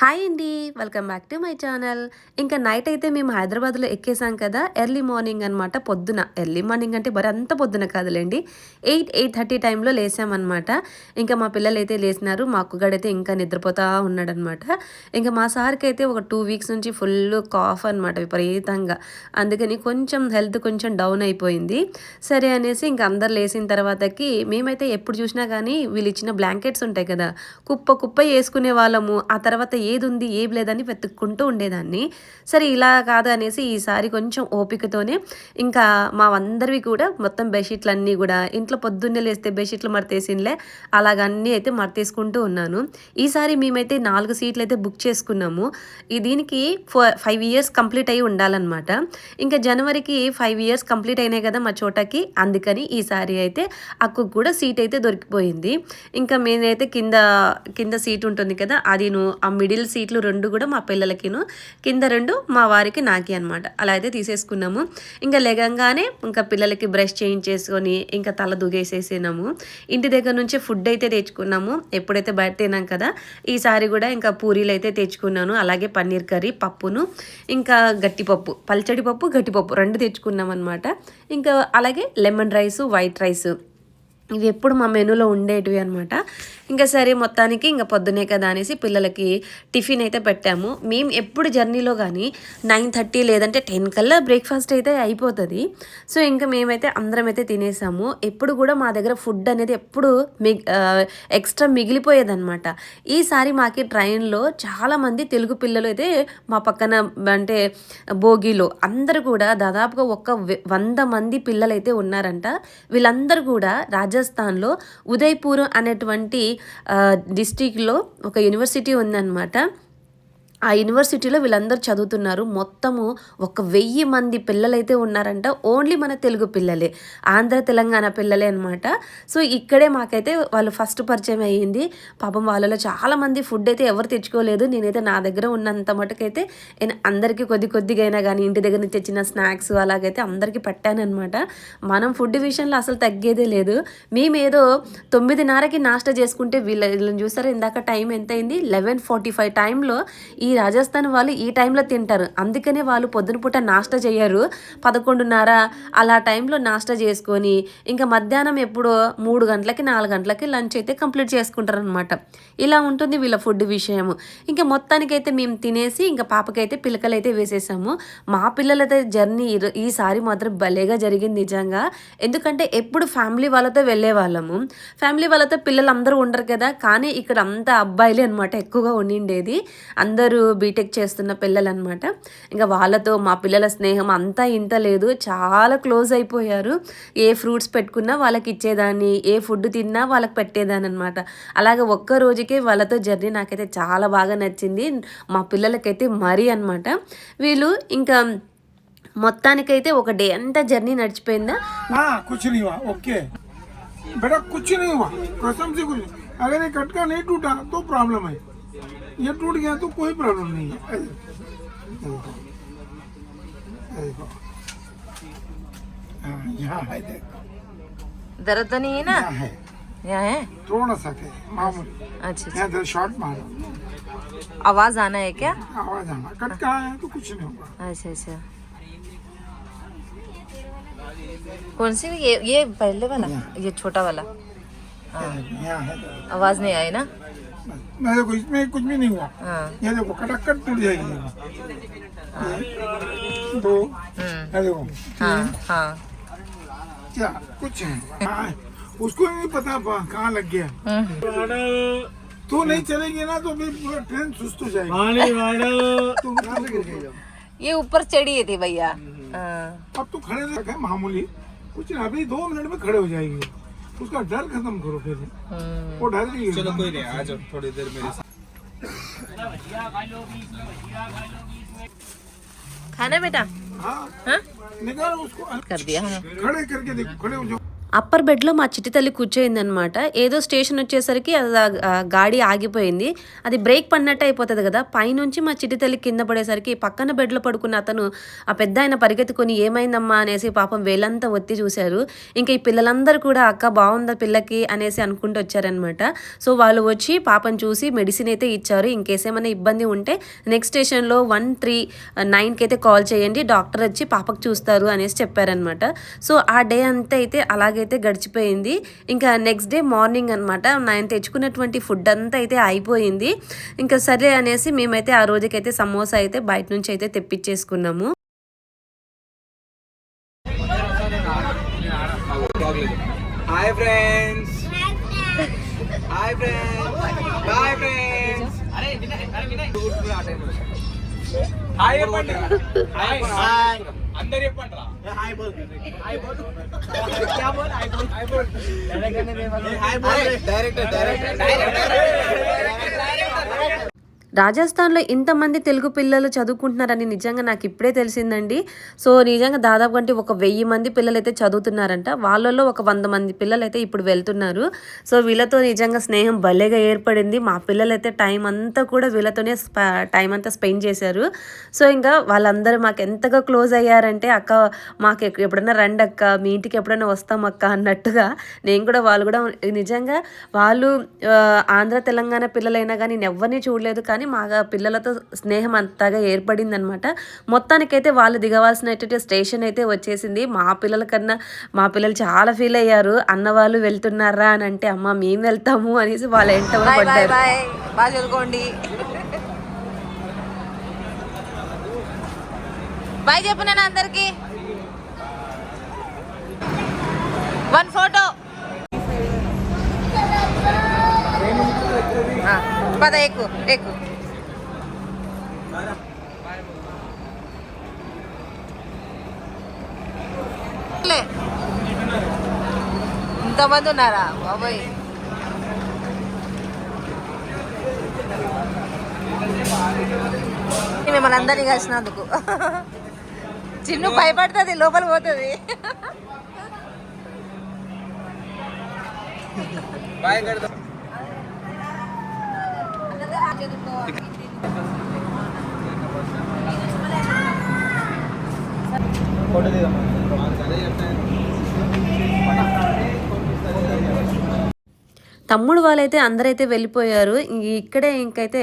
Hi అండి welcome back to my channel. ఇంకా night అయితే మేము హైదరాబాద్లో ఎక్కేసాం కదా ఎర్లీ మార్నింగ్ అనమాట పొద్దున. ఎర్లీ మార్నింగ్ అంటే మరి అంత పొద్దున కాదులేండి. ఎయిట్ ఎయిట్ థర్టీ టైంలో లేసామన్నమాట. ఇంకా మా పిల్లలు అయితే లేసినారు మా అక్కుగాడైతే ఇంకా నిద్రపోతా ఉన్నాడనమాట ఇంకా మా సార్కి అయితే ఒక టూ వీక్స్ నుంచి ఫుల్ కాఫ్ అనమాట విపరీతంగా. అందుకని కొంచెం హెల్త్ కొంచెం డౌన్ అయిపోయింది. సరే అనేసి ఇంకా అందరు లేసిన తర్వాతకి మేమైతే ఎప్పుడు చూసినా కానీ వీళ్ళు ఇచ్చిన బ్లాంకెట్స్ ఉంటాయి కదా కుప్ప కుప్ప వేసుకునే వాళ్ళము. ఆ తర్వాత ఏది ఉంది ఏం లేదని వెతుక్కుంటూ ఉండేదాన్ని. సరే ఇలా కాదు అనేసి ఈసారి కొంచెం ఓపికతోనే ఇంకా మా అందరివి కూడా మొత్తం బెడ్షీట్లు అన్నీ కూడా ఇంట్లో పొద్దున్నే లేస్తే బెడ్షీట్లు మడతేసినలే అలాగన్నీ అయితే మడతేసుకుంటూ ఉన్నాను. ఈసారి మేమైతే నాలుగు సీట్లు అయితే బుక్ చేసుకున్నాము. ఈ దీనికి ఫైవ్ ఇయర్స్ కంప్లీట్ అయి ఉండాలన్నమాట. ఇంకా జనవరికి ఫైవ్ ఇయర్స్ కంప్లీట్ అయినాయి కదా మా చోటకి అందుకని ఈసారి అయితే అక్కు కూడా సీట్ అయితే దొరికిపోయింది. ఇంకా మేమైతే కింద కింద సీట్ ఉంటుంది కదా అదిను ఆ మిడిల్ సీట్లు రెండు కూడా మా పిల్లలకిను కింద రెండు మా వారికి నాకి అనమాట అలా అయితే తీసేసుకున్నాము. ఇంకా లెగంగానే ఇంకా పిల్లలకి బ్రష్ చేయించేసుకొని ఇంకా తల దుగేసేసినాము. ఇంటి దగ్గర నుంచి ఫుడ్ అయితే తెచ్చుకున్నాము. ఎప్పుడైతే బయట తిన్నాం కదా ఈసారి కూడా ఇంకా పూరీలు అయితే తెచ్చుకున్నాను. అలాగే పన్నీర్ కర్రీ పప్పును ఇంకా గట్టిపప్పు పల్చడి పప్పు గట్టిపప్పు రెండు తెచ్చుకున్నాం అనమాట ఇంకా అలాగే లెమన్ రైస్ వైట్ రైస్. ఇవి ఎప్పుడు మా మెనూలో ఉండేటివి అనమాట ఇంకా సరే మొత్తానికి ఇంకా పొద్దునే కదా అనేసి పిల్లలకి టిఫిన్ అయితే పెట్టాము. మేము ఎప్పుడు జర్నీలో కానీ నైన్ థర్టీ లేదంటే టెన్ కల్లా బ్రేక్ఫాస్ట్ అయితే అయిపోతుంది. సో ఇంకా మేమైతే అందరం అయితే తినేసాము. ఎప్పుడు కూడా మా దగ్గర ఫుడ్ అనేది ఎప్పుడు మిగ్ ఎక్స్ట్రా మిగిలిపోయేదన్నమాట. ఈసారి మాకి ట్రైన్లో చాలామంది తెలుగు పిల్లలు అయితే మా పక్కన అంటే భోగిలో అందరూ కూడా దాదాపుగా ఒక వంద మంది పిల్లలైతే ఉన్నారంట. వీళ్ళందరూ కూడా రాజ రాజస్థాన్లో ఉదయ్పూర్ అనేటువంటి డిస్టిక్లో ఒక యూనివర్సిటీ ఉందన్నమాట. ఆ యూనివర్సిటీలో వీళ్ళందరూ చదువుతున్నారు. మొత్తము ఒక వెయ్యి మంది పిల్లలైతే ఉన్నారంట. ఓన్లీ మన తెలుగు పిల్లలే. ఆంధ్ర తెలంగాణ పిల్లలే అనమాట సో ఇక్కడే మాకైతే వాళ్ళు ఫస్ట్ పరిచయం అయ్యింది. పాపం వాళ్ళలో చాలా మంది ఫుడ్ అయితే ఎవరు తెచ్చుకోలేదు. నేనైతే నా దగ్గర ఉన్నంత మటుకైతే నేను అందరికీ కొద్ది కొద్దిగా అయినా కానీ ఇంటి దగ్గర నుంచి తెచ్చిన స్నాక్స్ అలాగైతే అందరికీ పెట్టానమాట మనం ఫుడ్ విషయంలో అసలు తగ్గేదే లేదు. మేమేదో తొమ్మిదిన్నరకి నాస్టా చేసుకుంటే వీళ్ళ వీళ్ళని చూసారా? ఇందాక టైం ఎంత అయింది లెవెన్ ఫార్టీ ఫైవ్ టైంలో ఈ ఈ రాజస్థాన్ వాళ్ళు ఈ టైంలో తింటారు. అందుకనే వాళ్ళు పొద్దున పూట నాష్ట చేయరు. పదకొండున్నర అలా టైంలో నాష్ట చేసుకొని ఇంకా మధ్యాహ్నం ఎప్పుడో మూడు గంటలకి నాలుగు గంటలకి లంచ్ అయితే కంప్లీట్ చేసుకుంటారు అనమాట ఇలా ఉంటుంది వీళ్ళ ఫుడ్ విషయము. ఇంకా మొత్తానికైతే మేము తినేసి ఇంకా పాపకైతే పిలకలైతే వేసేసాము. మా పిల్లలైతే జర్నీ ఈ- ఈసారి మాత్రం భలేగా జరిగింది నిజంగా. ఎందుకంటే ఎప్పుడు ఫ్యామిలీ వాళ్ళతో వెళ్ళే వాళ్ళము ఫ్యామిలీ వాళ్ళతో పిల్లలు అందరూ ఉండరు కదా. కానీ ఇక్కడ అంతా అబ్బాయిలే అనమాట ఎక్కువగా ఉండిండేది. అందరూ బీటెక్ చేస్తున్న పిల్లలు అనమాట ఇంకా వాళ్ళతో మా పిల్లల స్నేహం అంతా ఇంత లేదు చాలా క్లోజ్ అయిపోయారు ఏ ఫ్రూట్స్ పెట్టుకున్నా వాళ్ళకి ఇచ్చేదాన్ని ఏ ఫుడ్ తిన్నా వాళ్ళకి పెట్టేదాన్ని అనమాట అలాగే ఒక్క రోజుకే వాళ్ళతో జర్నీ నాకైతే చాలా బాగా నచ్చింది మా పిల్లలకైతే మరీ అనమాట వీళ్ళు ఇంకా మొత్తానికైతే ఒక డే అంతా జర్నీ నడిచిపోయిందా हाँ कुछ नहीं हुआ ओके बेटा कुछ नहीं हुआ कसम से कुछ नहीं। अगर ये कटका नहीं टूटा तो प्रॉब्लम है ये टूट गया तो कोई प्रॉब्लम नहीं है। देखो। हाँ यहाँ है देखो। दर्द तो नहीं है ना? यहाँ है। यहाँ है? थोड़ा सा है मामूली। अच्छा यहाँ तो शॉर्ट मारो। आवाज़ आना है क्या? आवाज़ आना। कट कटका है? तो कुछ नहीं होगा। अच्छा अच्छा। कौन सी? ये ये पहले वाला? ये छोटा वाला। यहाँ है। आवाज़ नहीं आई ना। मैं देखो इसमें कुछ भी नहीं हुआ। हाँ। ये देखो कटक कट टूट जाएगी। दो हम्म। ये देखो हाँ हाँ। क्या कुछ है। हाँ, उसको नहीं पता कहाँ लग गया। हम्म। तू नहीं चलेगी ना तो पूरा ट्रेन सुस्त हो जाएगी। तू कहाँ से गिर ये ऊपर चढ़ी थी भैया। हाँ अब तो खड़े मामूली। कुछ अभी दो मिनट में खड़े हो जाएगी। उसका डर खत्म करो फिर। वो डर नहीं चलो कोई नहीं आज थोड़ी देर मेरे खाना बेटा? हाँ हाँ? निकालो उसको। कर दिया। खड़े करके देखो खड़े हो जाओ। అప్పర్ బెడ్లో మా చిట్టి తల్లి కూర్చోయిందనమాట. ఏదో స్టేషన్ వచ్చేసరికి అది గాడి ఆగిపోయింది. అది బ్రేక్ పడినట్టు అయిపోతుంది కదా. పైనుంచి మా చిట్టి తల్లి కింద పడేసరికి పక్కన బెడ్లో పడుకున్న అతను ఆ పెద్ద ఆయన పరిగెత్తుకొని ఏమైందమ్మా అనేసి పాపం వేలంతా ఒత్తి చూశారు. ఇంకా ఈ పిల్లలందరూ కూడా అక్క బాగుందా పిల్లకి? అనేసి అనుకుంటూ వచ్చారనమాట. సో వాళ్ళు వచ్చి పాపం చూసి మెడిసిన్ అయితే ఇచ్చారు. ఇంకేస్ ఏమైనా ఇబ్బంది ఉంటే నెక్స్ట్ స్టేషన్లో వన్ త్రీ నైన్కి అయితే కాల్ చేయండి. డాక్టర్ వచ్చి పాపకు చూస్తారు అనేసి చెప్పారనమాట. సో ఆ డే అంతా అయితే అలాగే అలాగైతే గడిచిపోయింది. ఇంకా నెక్స్ట్ డే మార్నింగ్ అనమాట నేను తెచ్చుకున్నటువంటి ఫుడ్ అంతా అయితే అయిపోయింది. ఇంకా సరే అనేసి మేమైతే ఆ రోజుకైతే సమోసా అయితే బయట నుంచి అయితే తెప్పించేసుకున్నాము. Hi friends hi friends bye friends అరే అరే హాయ్ హాయ్ హాయ్ అందరు చెప్పండి హాయ్ బోల్. హాయ్ బోల్. రాజస్థాన్లో ఇంతమంది తెలుగు పిల్లలు చదువుకుంటున్నారని నిజంగా నాకు ఇప్పుడే తెలిసిందండి. సో నిజంగా దాదాపు అంటే ఒక వెయ్యి మంది పిల్లలు అయితే చదువుతున్నారంట. వాళ్ళలో ఒక వంద మంది పిల్లలు అయితే ఇప్పుడు వెళ్తున్నారు. సో వీళ్ళతో నిజంగా స్నేహం భలేగా ఏర్పడింది. మా పిల్లలైతే టైం అంతా కూడా వీళ్ళతోనే టైం అంతా స్పెండ్ చేశారు. సో ఇంకా వాళ్ళందరూ మాకు ఎంతగా క్లోజ్ అయ్యారంటే అక్క మాకు ఎప్పుడన్నా ఎప్పుడైనా రండి అక్క మీ ఇంటికి ఎప్పుడైనా వస్తాం అక్క అన్నట్టుగా నేను కూడా వాళ్ళు కూడా నిజంగా వాళ్ళు ఆంధ్ర తెలంగాణ పిల్లలైనా కానీ నేను ఎవరిని చూడలేదు. కానీ మా పిల్లలతో స్నేహం అంతగా ఏర్పడింది అనమాట మొత్తానికైతే వాళ్ళు దిగవలసినటువంటి స్టేషన్ అయితే వచ్చేసింది. మా పిల్లల కన్నా మా పిల్లలు చాలా ఫీల్ అయ్యారు. అన్న వాళ్ళు వెళ్తున్నారా అని అంటే అమ్మ మేము వెళ్తాము అనేసి వాళ్ళు పడ్డారు. బాగా చదువుకోండి. బాయ్ చెప్పు నేను అందరికి. One photo. పద ఎక్కు ఎక్కు. లే. ఇంతమంది ఉన్నారా? బాబాయ్. మిమ్మల్ని అందరినీ కలిసినందుకు. చిన్ను భయపడుతుంది లోపల పోతుంది. बाय കൊടുത്ത് നമ്മൾ తమ్ముడు వాళ్ళైతే అందరైతే వెళ్ళిపోయారు. ఇంక ఇక్కడే ఇంకైతే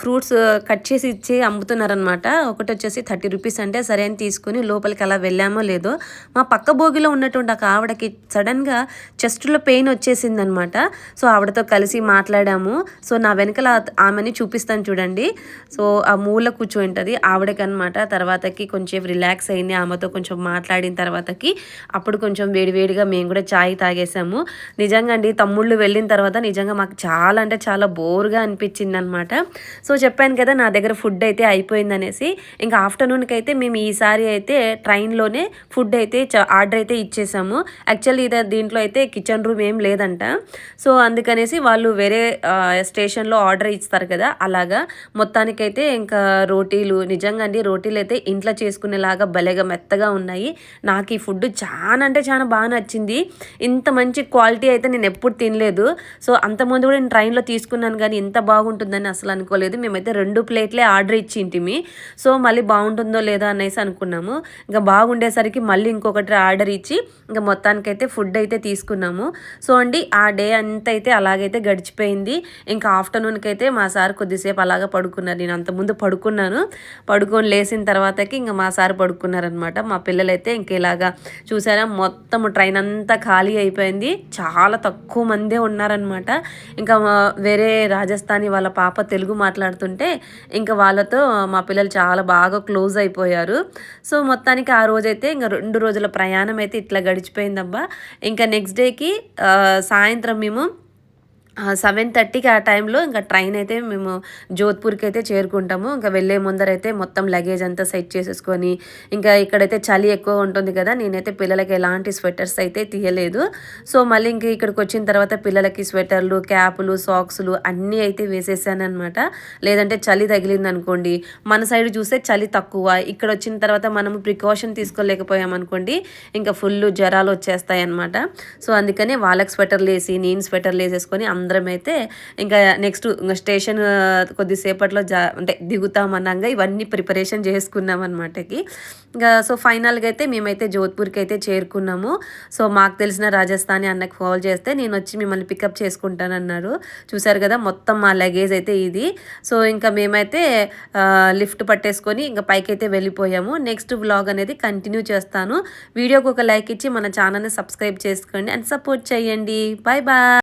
ఫ్రూట్స్ కట్ చేసి ఇచ్చి అమ్ముతున్నారనమాట ఒకటి వచ్చేసి థర్టీ రూపీస్ అంటే సరే అని తీసుకుని లోపలికి అలా వెళ్ళామో లేదో. మా పక్క భోగిలో ఉన్నటువంటి ఒక ఆవిడకి సడన్గా చెస్ట్లో పెయిన్ వచ్చేసింది అనమాట సో ఆవిడతో కలిసి మాట్లాడాము. సో నా వెనకల ఆమెని చూపిస్తాను చూడండి. సో ఆ మూల కూర్చుంటుంది ఆవిడకి అనమాట తర్వాతకి కొంచెం రిలాక్స్ అయింది ఆమెతో కొంచెం మాట్లాడిన తర్వాతకి. అప్పుడు కొంచెం వేడివేడిగా మేము కూడా చాయ్ తాగేసాము. నిజంగా అండి తమ్ముళ్ళు వెళ్ళి వెళ్ళిన తర్వాత నిజంగా మాకు చాలా అంటే చాలా బోర్గా అనిపించింది అనమాట సో చెప్పాను కదా నా దగ్గర ఫుడ్ అయితే అయిపోయింది అనేసి ఇంకా ఆఫ్టర్నూన్కి అయితే మేము ఈసారి అయితే ట్రైన్లోనే ఫుడ్ అయితే ఆర్డర్ అయితే ఇచ్చేసాము. యాక్చువల్లీ ఇది దీంట్లో అయితే కిచెన్ రూమ్ ఏం లేదంట. సో అందుకనేసి వాళ్ళు వేరే స్టేషన్లో ఆర్డర్ ఇస్తారు కదా అలాగా. మొత్తానికైతే ఇంకా రోటీలు నిజంగా అండి రోటీలు అయితే ఇంట్లో చేసుకునేలాగా భలేగా మెత్తగా ఉన్నాయి. నాకు ఈ ఫుడ్ చాలా అంటే చాలా బాగా నచ్చింది. ఇంత మంచి క్వాలిటీ అయితే నేను ఎప్పుడు తినలేదు. సో అంతకుముందు కూడా నేను ట్రైన్లో తీసుకున్నాను కానీ ఇంత బాగుంటుందని అసలు అనుకోలేదు. మేమైతే రెండు ప్లేట్లే ఆర్డర్ ఇచ్చింటిమి. సో మళ్ళీ బాగుంటుందో లేదో అనేసి అనుకున్నాము. ఇంకా బాగుండేసరికి మళ్ళీ ఇంకొకటి ఆర్డర్ ఇచ్చి ఇంకా మొత్తానికైతే ఫుడ్ అయితే తీసుకున్నాము. సో అండి ఆ డే అంతా అయితే అలాగైతే గడిచిపోయింది. ఇంకా ఆఫ్టర్నూన్కి అయితే మా సార్ కొద్దిసేపు అలాగా పడుకున్నారు. నేను అంతకుముందు పడుకున్నాను. పడుకొని లేచిన తర్వాతకి ఇంకా మా సార్ పడుకున్నారనమాట మా పిల్లలైతే ఇంక ఇలాగా చూసారా మొత్తం ట్రైన్ అంతా ఖాళీ అయిపోయింది. చాలా తక్కువ మందే ఉన్నారు. ఉన్నారనమాట ఇంకా వేరే రాజస్థానీ వాళ్ళ పాప తెలుగు మాట్లాడుతుంటే ఇంకా వాళ్ళతో మా పిల్లలు చాలా బాగా క్లోజ్ అయిపోయారు. సో మొత్తానికి ఆ రోజైతే ఇంకా రెండు రోజుల ప్రయాణం అయితే ఇట్లా గడిచిపోయిందబ్బా. ఇంకా నెక్స్ట్ డేకి సాయంత్రం మేము సెవెన్ థర్టీకి ఆ టైంలో ఇంకా ట్రైన్ అయితే మేము జోధ్పూర్కి అయితే చేరుకుంటాము. ఇంకా వెళ్ళే ముందరైతే మొత్తం లగేజ్ అంతా సెట్ చేసేసుకొని ఇంకా ఇక్కడైతే చలి ఎక్కువ ఉంటుంది కదా నేనైతే పిల్లలకి ఎలాంటి స్వెటర్స్ అయితే తీయలేదు. సో మళ్ళీ ఇంక ఇక్కడికి వచ్చిన తర్వాత పిల్లలకి స్వెటర్లు క్యాపులు సాక్స్లు అన్నీ అయితే వేసేసానమాట లేదంటే చలి తగిలింది అనుకోండి మన సైడ్ చూస్తే చలి తక్కువ ఇక్కడ వచ్చిన తర్వాత మనము ప్రికాషన్ తీసుకోలేకపోయాం అనుకోండి ఇంకా ఫుల్ జ్వరాలు వచ్చేస్తాయి అనమాట సో అందుకనే వాళ్ళకి స్వెటర్లు వేసి నేను స్వెటర్లు వేసేసుకొని అందరం అయితే ఇంకా నెక్స్ట్ ఇంకా స్టేషన్ కొద్దిసేపట్లో జా అంటే దిగుతామన్నాగా ఇవన్నీ ప్రిపరేషన్ చేసుకున్నాం అనమాటకి. ఇంకా సో ఫైనల్గా అయితే మేమైతే జోధ్పూర్కి అయితే చేరుకున్నాము. సో మాకు తెలిసిన రాజస్థానీ అన్నకు కాల్ చేస్తే నేను వచ్చి మిమ్మల్ని పికప్ చేసుకుంటానన్నారు. చూసారు కదా మొత్తం మా లగేజ్ అయితే ఇది. సో ఇంకా మేమైతే లిఫ్ట్ పట్టేసుకొని ఇంకా పైకి అయితే వెళ్ళిపోయాము. నెక్స్ట్ వ్లాగ్ అనేది కంటిన్యూ చేస్తాను. వీడియోకి ఒక లైక్ ఇచ్చి మన ఛానల్ని సబ్స్క్రైబ్ చేసుకోండి అండ్ సపోర్ట్ చేయండి. Bye bye.